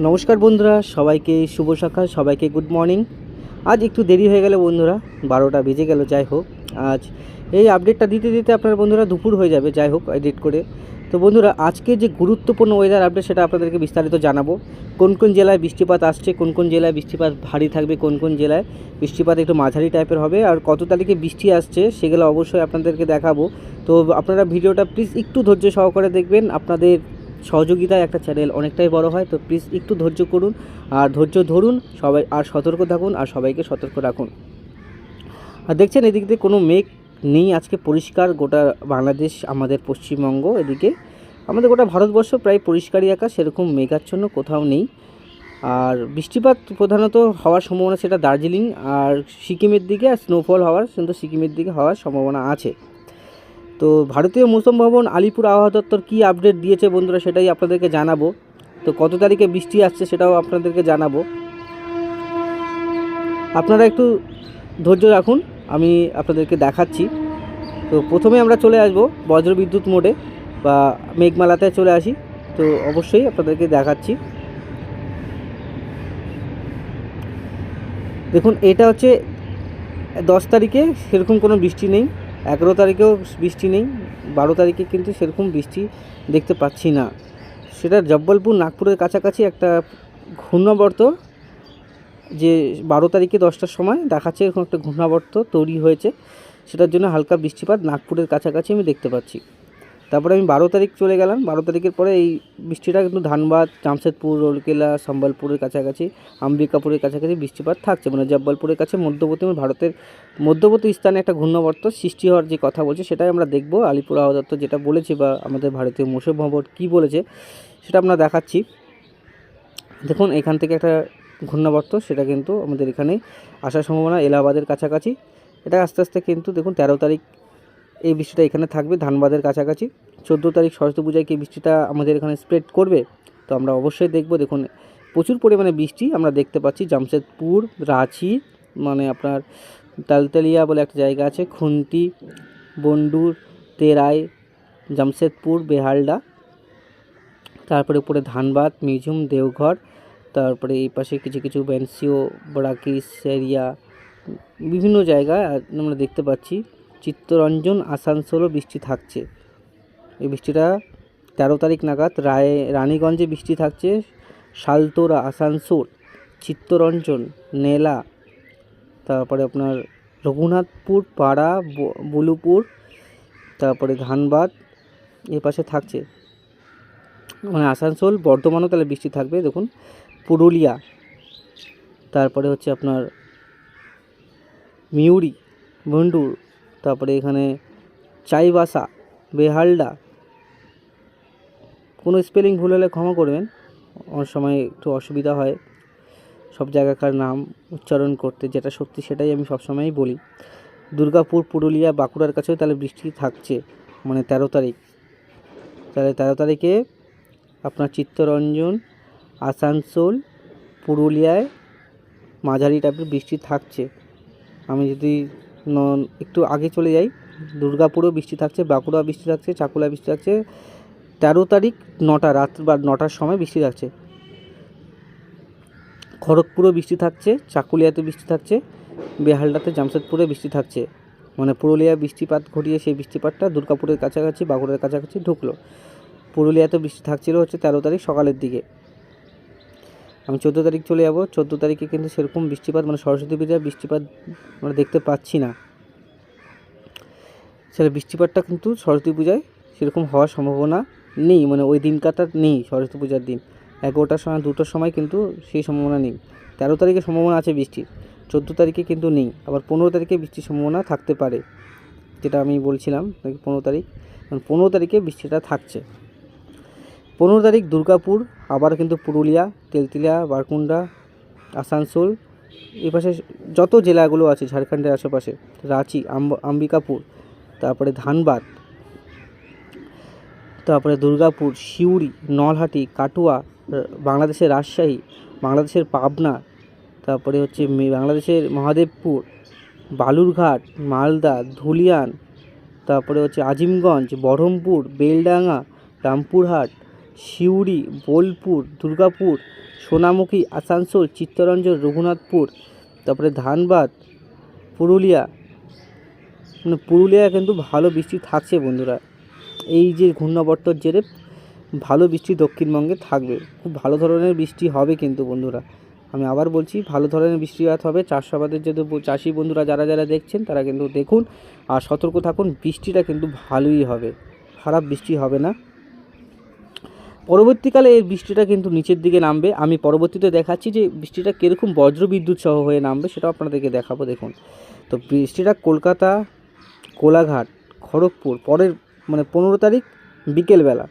নমস্কার বন্ধুরা, সবাইকে শুভ সকাল, সবাইকে গুড মর্নিং আজ একটু দেরি হয়ে গেল বন্ধুরা, বারোটা বেজে গেল, যাই হোক। আজ এই আপডেটটা দিতে দিতে আপনার বন্ধুরা দুপুর হয়ে যাবে, যাই হোক এডিট করে। তো বন্ধুরা, আজকে যে গুরুত্বপূর্ণ ওয়েদার আপডেট সেটা আপনাদেরকে বিস্তারিত জানাব। কোন কোন জেলায় বৃষ্টিপাত আসছে, কোন কোন জেলায় বৃষ্টিপাত ভারী থাকবে, কোন কোন জেলায় বৃষ্টিপাত একটু মাঝারি টাইপের হবে, আর কত তারিখে বৃষ্টি আসছে, সেগুলো অবশ্যই আপনাদেরকে দেখাবো। তো আপনারা ভিডিওটা প্লিজ একটু ধৈর্য সহকারে দেখবেন, আপনাদের সহযোগিতায় একটা চ্যানেল অনেকটাই বড় হয়, তো প্লিজ একটু ধৈর্য করুন। আর ধৈর্য ধরুন, সবাই, আর সতর্ক থাকুন, আর সবাইকে সতর্ক রাখুন। আর দেখছেন, এদিক দিয়ে কোনো মেঘ নেই, আজকে পরিষ্কার, গোটা বাংলাদেশ, আমাদের পশ্চিমবঙ্গ এদিকে। আমাদের গোটা ভারতবর্ষ প্রায় পরিষ্কারই আকাশ, সেরকম মেঘাচ্ছন্ন কোথাও নেই। আর বৃষ্টিপাত প্রধানত হওয়ার সম্ভাবনা সেটা দার্জিলিং, আর সিকিমের দিকে আর স্নোফল হওয়ার, কিন্তু সিকিমের দিকে হওয়ার সম্ভাবনা আছে। তো ভারতীয় মৌসুম ভবন আলিপুর আবহাওয়া দপ্তর কী আপডেট দিয়েছে বন্ধুরা সেটাই আপনাদেরকে জানাব। তো কত তারিখে বৃষ্টি আসছে সেটাও আপনাদেরকে জানাব। আপনারা একটু ধৈর্য রাখুন, আমি আপনাদেরকে দেখাচ্ছি। তো প্রথমে আমরা চলে আসব বজ্রবিদ্যুৎ মোডে বা মেঘমালাতে চলে আসি। তো অবশ্যই আপনাদেরকে দেখাচ্ছি। দেখুন, এটা হচ্ছে দশ তারিখে সেরকম কোনো বৃষ্টি নেই। এগারো তারিখেও বৃষ্টি নেই, বারো তারিখে কিন্তু সেরকম বৃষ্টি দেখতে পাচ্ছি না। সেটা জব্বলপুর নাগপুরের কাছাকাছি একটা ঘূর্ণাবর্ত, যে বারো তারিখে দশটার সময় দেখাচ্ছে এরকম একটা ঘূর্ণাবর্ত তৈরি হয়েছে। সেটার জন্য হালকা বৃষ্টিপাত নাগপুরের কাছাকাছি আমি দেখতে পাচ্ছি। তারপরে আমি বারো তারিখ চলে গেলাম। বারো তারিখের পরে এই বৃষ্টিটা কিন্তু ধানবাদ, জামশেদপুর, রোলকেলা, সম্বলপুরের কাছাকাছি, আম্বিকাপুরের কাছাকাছি বৃষ্টিপাত থাকছে। মানে জব্বলপুরের কাছে মধ্যবর্তী মানে ভারতের মধ্যবর্তী স্থানে একটা ঘূর্ণাবর্ত সৃষ্টি হওয়ার যে কথা বলছে, সেটাই আমরা দেখব। আলিপুর আবহাওয়া যেটা বলেছে বা আমাদের ভারতীয় মৌসুম ভবন কী বলেছে, সেটা আমরা দেখাচ্ছি। দেখুন, এখান থেকে একটা ঘূর্ণাবর্ত, সেটা কিন্তু আমাদের এখানে আসার সম্ভাবনা এলাহাবাদের কাছাকাছি। এটা আস্তে আস্তে কিন্তু দেখুন, তেরো তারিখ এই বৃষ্টিটা এখানে থাকবে, ধানবাদের কাছাকাছি। চোদ্দ তারিখ সরস্বতী পূজায় কি বৃষ্টিটা আমাদের এখানে স্প্রেড করবে? তো আমরা অবশ্যই দেখব। দেখুন, প্রচুর পরিমাণে বৃষ্টি আমরা দেখতে পাচ্ছি। জামশেদপুর, রাঁচি মানে আপনার তালতালিয়া বলে একটা জায়গা আছে, খুন্তি, বন্ডুর, তেরাই, জামশেদপুর বেহালডা তারপরে উপরে ধানবাদ মিউজিয়াম দেওঘর। তারপরে এই পাশে কিছু কিছু বেনসিও বরাকিস এরিয়া বিভিন্ন জায়গায় আমরা দেখতে পাচ্ছি। চিত্তরঞ্জন আসানসোলও বৃষ্টি থাকছে। এই বৃষ্টিটা তেরো তারিখ নাগাদ রায়, রানীগঞ্জে বৃষ্টি থাকছে। শালতোরা, আসানসোল, চিত্তরঞ্জন, নেলা, তারপরে আপনার রঘুনাথপুর, পাড়া বুলুপুর, তারপরে ধানবাদ এ পাশে থাকছে। মানে আসানসোল বর্ধমানও তাহলে বৃষ্টি থাকবে, দেখুন, পুরুলিয়া, তারপরে হচ্ছে আপনার মিউরি বন্ডুর তারপরে এখানে চাইবাসা, বেহালডা। কোনো স্পেলিং ভুল হলে ক্ষমা করবেন। অনেক সময় একটু অসুবিধা হয়। সব জায়গাকার নাম উচ্চারণ করতে যেটা সত্যি সেটাই আমি সবসময়ই বলি। দুর্গাপুর, পুরুলিয়া, বাঁকুড়ার কাছেও তাহলে বৃষ্টি থাকছে মানে তেরো তারিখ। তাহলে তেরো তারিখে আপনার চিত্তরঞ্জন, আসানসোল, পুরুলিয়ায় মাঝারি টাইপের বৃষ্টি থাকছে। আমি যদি একটু আগে চলে যাই। দুর্গাপুরেও বৃষ্টি থাকছে বাঁকুড়া বৃষ্টি থাকছে চাকুলা বৃষ্টি থাকছে। তেরো তারিখ নটা, রাত বা নটার সময় বৃষ্টি থাকছে। খড়গপুরও বৃষ্টি থাকছে, চাকুলিয়াতে বৃষ্টি থাকছে, বেহালদাতে জামশেদপুরে বৃষ্টি থাকছে। মানে পুরুলিয়া বৃষ্টিপাত ঘটিয়ে সেই বৃষ্টিপাতটা দুর্গাপুরের কাছাকাছি, বাঁকুড়ার কাছাকাছি ঢুকলো। পুরুলিয়াতে বৃষ্টি থাকছিল হচ্ছে তেরো তারিখ সকালের দিকে। আমি চোদ্দ তারিখ চলে যাব। চোদ্দ তারিখে কিন্তু সেরকম বৃষ্টিপাত মানে সরস্বতী পূজা বৃষ্টিপাত আমরা দেখতে পাচ্ছি না। সেটা বৃষ্টিপাতটা কিন্তু সরস্বতী পূজায় সেরকম হওয়ার সম্ভাবনা নেই মানে ওই দিনকারটা নেই সরস্বতী পূজার দিন। এগারোটার সময়, দুটোর সময় কিন্তু সেই সম্ভাবনা নেই। তেরো তারিখে সম্ভাবনা আছে বৃষ্টির চোদ্দ তারিখে কিন্তু নেই। আবার পনেরো তারিখে বৃষ্টির সম্ভাবনা থাকতে পারে, যেটা আমি বলছিলাম পনেরো তারিখ কারণ পনেরো তারিখে বৃষ্টিটা থাকছে। পনেরো তারিখ দুর্গাপুর, আবার কিন্তু পুরুলিয়া তেলতিলিয়া বারকুন্ডা আসানসোল এই পাশে যত জেলাগুলো আছে, ঝাড়খণ্ডের আশেপাশে, রাঁচি, আম্ব আম্বিকাপুর, তারপরে ধানবাদ, তারপরে দুর্গাপুর, সিউড়ি, নলহাটি, কাটুয়া বাংলাদেশের রাজশাহী, বাংলাদেশের পাবনা, তারপরে হচ্ছে বাংলাদেশের মহাদেবপুর, বালুরঘাট, মালদা, ধুলিয়ান, তারপরে হচ্ছে আজিমগঞ্জ, বহরমপুর, বেলডাঙ্গা, রামপুরহাট সিউড়ি, বোলপুর, দুর্গাপুর, সোনামুখী, আসানসোল, চিত্তরঞ্জন, রঘুনাথপুর, তারপরে ধানবাদ, পুরুলিয়া। মানে পুরুলিয়া কিন্তু ভালো বৃষ্টি থাকছে বন্ধুরা। এই যে ঘূর্ণাবর্তর জেরে ভালো বৃষ্টি দক্ষিণবঙ্গে থাকবে। খুব ভালো ধরনের বৃষ্টি হবে কিন্তু বন্ধুরা। আমি আবার বলছি, ভালো ধরনের বৃষ্টিপাত হবে। চাষাবাদের যদি চাষি বন্ধুরা যারা যারা দেখছেন, তারা কিন্তু দেখুন আর সতর্ক থাকুন, বৃষ্টিটা কিন্তু ভালোই হবে। খারাপ বৃষ্টি হবে না। পরবর্তীকালে এই বৃষ্টিটা কিন্তু নিচের দিকে নামবে। আমি পরবর্তীতে দেখাচ্ছি যে বৃষ্টিটা কীরকম বজ্রবিদ্যুৎ সহ হয়ে নামবে, সেটাও আপনাদেরকে দেখাবো, দেখুন। তো বৃষ্টিটা কলকাতা, কোলাঘাট, খড়গপুর, পরের মানে পনেরো তারিখ বিকেলবেলা।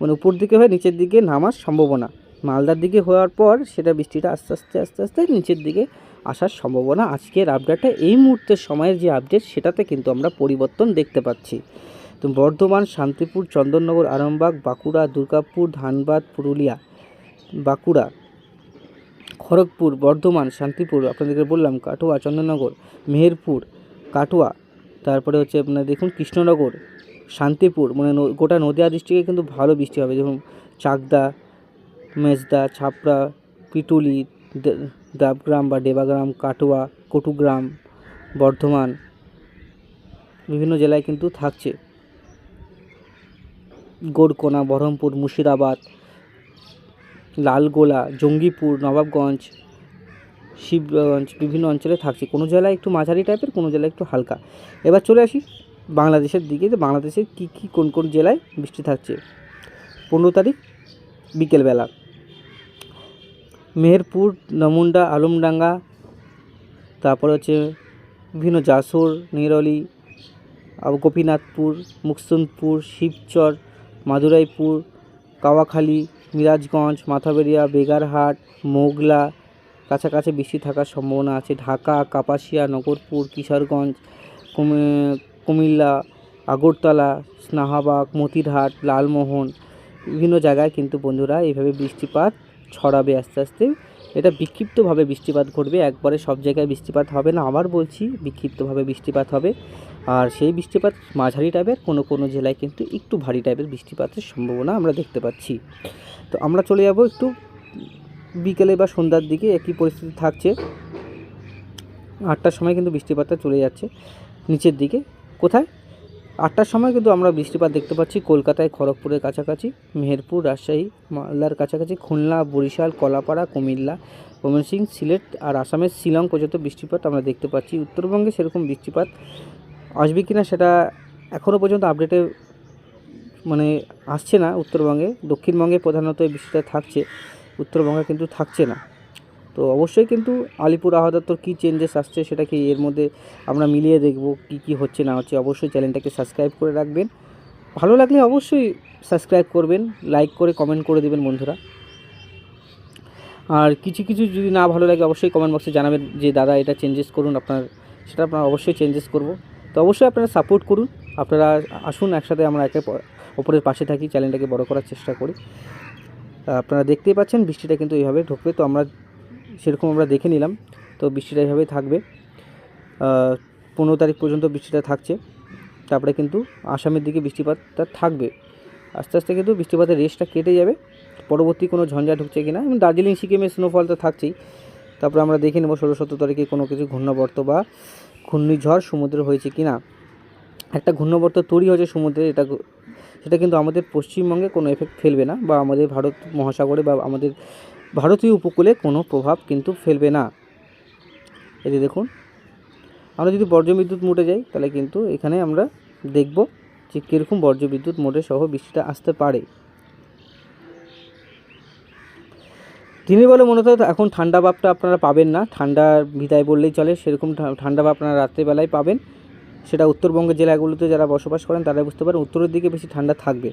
মানে উপর দিকে হয়ে নিচের দিকে নামার সম্ভাবনা। মালদার দিকে হওয়ার পর সেটা বৃষ্টিটা আস্তে আস্তে আস্তে আস্তে নিচের দিকে আসার সম্ভাবনা। আজকের আপডেটটা এই মুহূর্তের সময়ের যে আপডেট সেটাতে কিন্তু আমরা পরিবর্তন দেখতে পাচ্ছি। তো বর্ধমান, শান্তিপুর, চন্দননগর, আরামবাগ, বাঁকুড়া, দুর্গাপুর, ধানবাদ, পুরুলিয়া, বাঁকুড়া, খড়গপুর, বর্ধমান, শান্তিপুর, আপনাদেরকে বললাম, কাটোয়া, চন্দননগর, মেহেরপুর, কাটোয়া, তারপরে হচ্ছে আপনার দেখুন কৃষ্ণনগর, শান্তিপুর মানে গোটা নদিয়া ডিস্ট্রিক্টে কিন্তু ভালো বৃষ্টি হবে। যেমন চাকদা, মেজদা, ছাপড়া, পিটুলি দেবগ্রাম বা দেবাগ্রাম, কাটোয়া, কটুগ্রাম, বর্ধমান, বিভিন্ন জেলায় কিন্তু থাকছে। গোরকোনা, বহরমপুর, মুর্শিদাবাদ, লালগোলা, জঙ্গিপুর, নবাবগঞ্জ, শিবগঞ্জ বিভিন্ন অঞ্চলে থাকছে। কোনো জেলায় একটু মাঝারি টাইপের কোনো জেলায় একটু হালকা। এবার চলে আসি বাংলাদেশের দিকে, যে বাংলাদেশের কী কী, কোন কোন জেলায় বৃষ্টি থাকছে। পনেরো তারিখ, বিকেলবেলা। মেহেরপুর, নমুন্ডা, আলমডাঙ্গা, তারপর হচ্ছে বিভিন্ন জাসর নিরলি গোপীনাথপুর মুকসুদপুর শিবচর মাদুরাইপুর, কাওয়াখালী, মিরাজগঞ্জ, মাথাবেরিয়া, বেগারহাট, মোগলা কাছাকাছি বৃষ্টি থাকার সম্ভাবনা আছে। ঢাকা, কাপাসিয়া, নগরপুর, কিশোরগঞ্জ কুমিল্লা, আগরতলা, স্নাহাবাগ, মতিরহাট, লালমোহন বিভিন্ন জায়গায় কিন্তু বন্ধুরা এইভাবে বৃষ্টিপাত ছড়াবে আস্তে আস্তে। এটা বিক্ষিপ্তভাবে বৃষ্টিপাত ঘটবে, একবারে সব জায়গায় বৃষ্টিপাত হবে না। আবার বলছি, বিক্ষিপ্তভাবে বৃষ্টিপাত হবে। আর সেই বৃষ্টিপাত মাঝারি টাইপের, কোনো কোনো জেলায় কিন্তু একটু ভারী টাইপের বৃষ্টিপাতের সম্ভাবনা আমরা দেখতে পাচ্ছি। তো আমরা চলে যাব একটু বিকেলে বা সন্ধ্যার দিকে, একই পরিস্থিতি থাকছে। আটটার সময় কিন্তু বৃষ্টিপাতটা চলে যাচ্ছে নিচের দিকে। কোথায়? আটটার সময় কিন্তু আমরা বৃষ্টিপাত দেখতে পাচ্ছি কলকাতায়, খড়গপুরের কাছাকাছি, মেহেরপুর, রাজশাহী, মালদার কাছাকাছি, খুলনা, বরিশাল, কলাপাড়া, কুমিল্লা ময়মনসিংহ সিলেট আর আসামের শিলং পর্যন্ত বৃষ্টিপাত আমরা দেখতে পাচ্ছি। উত্তরবঙ্গে সেরকম বৃষ্টিপাত আসবে কি না সেটা এখনও পর্যন্ত আপডেটে মানে আসছে না উত্তরবঙ্গে। দক্ষিণবঙ্গে প্রধানত এই বৃষ্টিটা থাকছে, উত্তরবঙ্গে কিন্তু থাকছে না। তো অবশ্যই কিন্তু আলিপুর আবহাওয়া দপ্তর কী চেঞ্জেস আসছে সেটা কি এর মধ্যে আমরা মিলিয়ে দেখব কি কি হচ্ছে না হচ্ছে। অবশ্যই চ্যানেলটাকে সাবস্ক্রাইব করে রাখবেন। ভালো লাগলে অবশ্যই সাবস্ক্রাইব করবেন লাইক করে কমেন্ট করে দেবেন বন্ধুরা। আর কিছু কিছু যদি না ভালো লাগে অবশ্যই কমেন্ট বক্সে জানাবেন যে, দাদা, এটা চেঞ্জেস করুন আপনার, সেটা আপনার অবশ্যই চেঞ্জেস করব। তো অবশ্যই আপনারা সাপোর্ট করুন। আপনারা আসুন একসাথে আমরা একে ওপরের পাশে থাকি চ্যানেলটাকে বড় করার চেষ্টা করি। আপনারা দেখতেই পাচ্ছেন, বৃষ্টিটা কিন্তু এইভাবে ঢুকবে। তো আমরা সেরকম আমরা দেখে নিলাম। তো বৃষ্টিটা এইভাবেই থাকবে। পনেরো তারিখ পর্যন্ত বৃষ্টিটা থাকছে। তারপরে কিন্তু আসামের দিকে বৃষ্টিপাতটা থাকবে। আস্তে আস্তে কিন্তু বৃষ্টিপাতের রেসটা কেটে যাবে। পরবর্তী কোনো ঝঞ্ঝা ঢুকছে কিনা, এবং দার্জিলিং সিকিমের স্নোফল তো থাকছেই। তারপরে আমরা দেখে নেব ষোলো সতেরো তারিখে কোনো কিছু ঘূর্ণাবর্ত বা ঘূর্ণিঝড় সমুদ্রে হয়েছে কি না একটা ঘূর্ণবর্ত তৈরি হয়েছে সমুদ্রে, এটা সেটা কিন্তু আমাদের পশ্চিমবঙ্গে কোনো এফেক্ট ফেলবে না বা আমাদের ভারত মহাসাগরে বা আমাদের ভারতীয় উপকূলে কোনো প্রভাব কিন্তু ফেলবে না। যে দেখুন, আমরা যদি বর্জ্যবিদ্যুৎ মোটে যাই, তাহলে কিন্তু এখানে আমরা দেখব যে কীরকম বর্জ্যবিদ্যুৎ মোটে সহ বৃষ্টিটা আসতে পারে। দিনের বেলা মূলত এখন ঠান্ডা ভাবটা আপনারা পাবেন না। ঠান্ডার বিদায় বললেই চলে, সেরকম ঠান্ডা ভাব আপনারা রাত্রেবেলায় পাবেন। সেটা উত্তরবঙ্গের জেলাগুলোতে যারা বসবাস করেন তারা বুঝতে পারেন, উত্তরের দিকে বেশি ঠান্ডা থাকবে।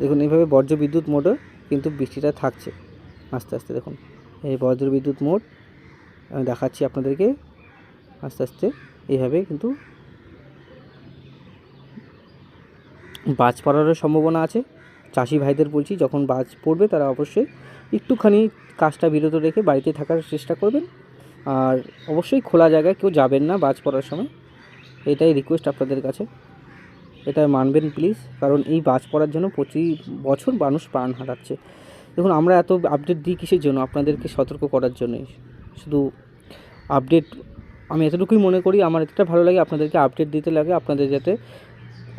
দেখুন, এইভাবে বর্জ্য বিদ্যুৎ মোডে কিন্তু বৃষ্টিটা থাকছে। আস্তে আস্তে দেখুন, এই বজ্র বিদ্যুৎ মোড, আমি দেখাচ্ছি আপনাদেরকে। আস্তে আস্তে এইভাবে কিন্তু বাজ পড়ারও সম্ভাবনা আছে। চাষি ভাইদের বলছি, যখন বাজ পড়বে তারা অবশ্যই একটুখানি কাজটা বিরত রেখে বাড়িতে থাকার চেষ্টা করবেন। আর অবশ্যই খোলা জায়গায় কেউ যাবেন না বাজ পড়ার সময়। এটাই রিকোয়েস্ট আপনাদের কাছে। এটা মানবেন প্লিজ কারণ এই বাজ পড়ার জন্য প্রতি বছর মানুষ প্রাণ হারাচ্ছে। দেখুন, আমরা এত আপডেট দিই কিসের জন্য? আপনাদেরকে সতর্ক করার জন্যই। শুধু আপডেট আমি এতটুকুই মনে করি, আমার এতটা ভালো লাগে আপনাদেরকে আপডেট দিতে লাগে, আপনাদের যাতে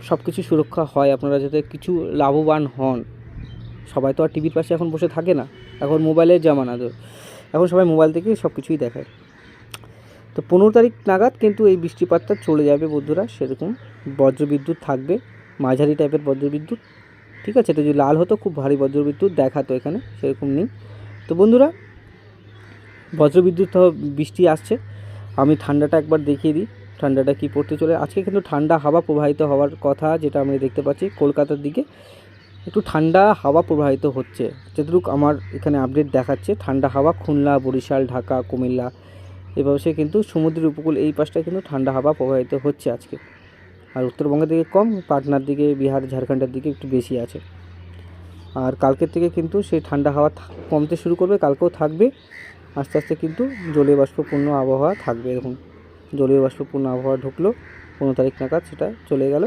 সব কিছু সুরক্ষা হয়, আপনারা যাতে কিছু লাভবান হন। সবাই তো আর টিভির পাশে এখন বসে থাকে না। এখন মোবাইলের জামানা তো। এখন সবাই মোবাইল থেকেই সব কিছুই দেখায়। তো পনেরো তারিখ নাগাদ কিন্তু এই বৃষ্টিপাতটা চলে যাবে বন্ধুরা, সেরকম বজ্রবিদ্যুৎ থাকবে, মাঝারি টাইপের বজ্রবিদ্যুৎ। ঠিক আছে এটা যদি লাল হতো, খুব ভারী বজ্রবিদ্যুৎ দেখাতো এখানে, সেরকম নেই। তো বন্ধুরা, বজ্রবিদ্যুৎ বৃষ্টি আসছে। আমি ঠান্ডাটা একবার দেখিয়ে দিই। ঠান্ডাটা কি পড়তে চলে? আজকে কিন্তু ঠান্ডা হাওয়া প্রবাহিত হওয়ার কথা যেটা আমি দেখতে পাচ্ছি কলকাতার দিকে। একটু ঠান্ডা হাওয়া প্রবাহিত হচ্ছে। যতটুকু আমার এখানে আপডেট দেখাচ্ছে, ঠান্ডা হাওয়া খুলনা, বরিশাল, ঢাকা, কুমিল্লা এভাবে সে কিন্তু সমুদ্রের উপকূল এই পাশটায় কিন্তু ঠান্ডা হাওয়া প্রবাহিত হচ্ছে আজকে। আর উত্তরবঙ্গের দিকে কম, পাটনার দিকে, বিহার, ঝাড়খণ্ডের দিকে একটু বেশি আছে। আর কালকের থেকে কিন্তু সেই ঠান্ডা হাওয়া কমতে শুরু করবে, কালকেও থাকবে। আস্তে আস্তে কিন্তু জলীয় বাষ্পপূর্ণ আবহাওয়া থাকবে এরকম। জলীয় বাষ্পপূর্ণ আবহাওয়া ঢুকলো, পনেরো তারিখ নাগাদ সেটা চলে গেল।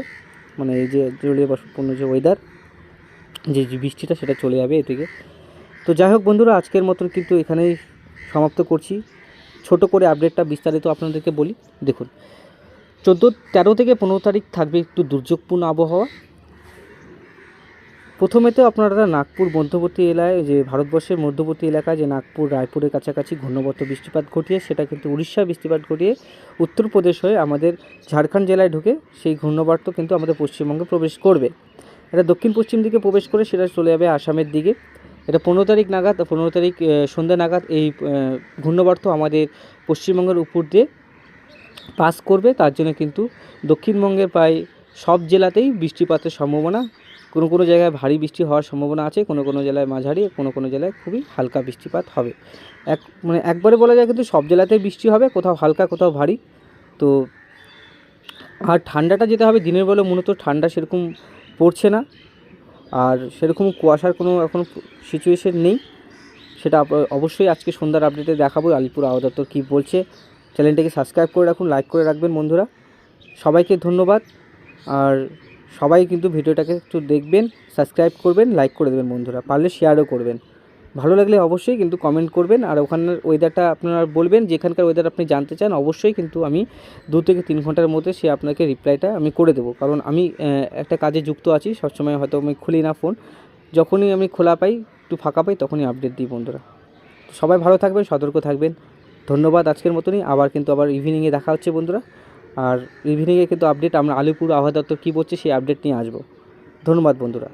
মানে এই যে জলীয় বাষ্পপূর্ণ যে ওয়েদার যে বৃষ্টিটা সেটা চলে যাবে এ থেকে তো যাই হোক বন্ধুরা, আজকের মতন কিন্তু এখানেই সমাপ্ত করছি। ছোট করে আপডেটটা বিস্তারিত আপনাদেরকে বলি। দেখুন, চোদ্দ, তেরো থেকে পনেরো তারিখ থাকবে একটু দুর্যোগপূর্ণ আবহাওয়া। প্রথমে তো আপনারা নাগপুর মধ্যবর্তী এলাকায় যে ভারতবর্ষের মধ্যবর্তী এলাকায় যে নাগপুর, রায়পুরের কাছাকাছি ঘূর্ণবর্ত বৃষ্টিপাত ঘটিয়ে, সেটা কিন্তু উড়িষ্যা বৃষ্টিপাত ঘটিয়ে উত্তরপ্রদেশ হয়ে আমাদের ঝাড়খণ্ড জেলায় ঢুকে সেই ঘূর্ণবার্ত কিন্তু আমাদের পশ্চিমবঙ্গে প্রবেশ করবে। এটা দক্ষিণ পশ্চিম দিকে প্রবেশ করে সেটা চলে যাবে আসামের দিকে। এটা পনেরো তারিখ নাগাদ, পনেরো তারিখ সন্ধ্যা নাগাদ এই ঘূর্ণবার্ত আমাদের পশ্চিমবঙ্গের উপর দিয়ে পাস করবে। তার জন্য কিন্তু দক্ষিণবঙ্গের প্রায় সব জেলাতেই বৃষ্টিপাতের সম্ভাবনা কোনো কোনো জায়গায় ভারী বৃষ্টি হওয়ার সম্ভাবনা আছে, কোনো কোনো জেলায় মাঝারি, কোনো কোনো জেলায় খুবই হালকা বৃষ্টিপাত হবে। এক মানে একবারে বলা যায় কিন্তু সব জেলাতেই বৃষ্টি হবে, কোথাও হালকা, কোথাও ভারী। তো আর ঠান্ডাটা যেটা হবে দিনের বেলা, মূলত ঠান্ডা সেরকম পড়ছে না। আর সেরকম কুয়াশার কোনো এখন সিচুয়েশন নেই। সেটা অবশ্যই আজকে সন্ধ্যার আপডেটে দেখাবো, আলিপুর আবহাওয়া দপ্তর কী বলছে। চ্যানেলটাকে সাবস্ক্রাইব করে রাখুন লাইক করে রাখবেন বন্ধুরা। সবাইকে ধন্যবাদ। আর সবাই কিন্তু ভিডিওটাকে একটু দেখবেন সাবস্ক্রাইব করবেন লাইক করে দেবেন বন্ধুরা, পারলে শেয়ারও করবেন। ভালো লাগলে অবশ্যই কিন্তু কমেন্ট করবেন, আর ওখানের ওয়েদারটা আপনারা বলবেন, যেখানকার ওয়েদার আপনি জানতে চান, অবশ্যই কিন্তু আমি দু থেকে তিন ঘণ্টার মধ্যে সে আপনাকে রিপ্লাইটা আমি করে দেবো। কারণ আমি একটা কাজে যুক্ত আছি, সবসময় হয়তো আমি খুলি না ফোন যখনই আমি খোলা পাই, একটু ফাঁকা পাই, তখনই আপডেট দিই বন্ধুরা। সবাই ভালো থাকবেন, সতর্ক থাকবেন। ধন্যবাদ আজকের মতনই, আবার কিন্তু আবার ইভিনিংয়ে দেখা হচ্ছে বন্ধুরা। আর ইভিনিংয়ে কিন্তু আপডেট আমরা আলিপুর আবহাওয়া দপ্তর কী বলছে সেই আপডেট নিয়ে আসব। ধন্যবাদ বন্ধুরা।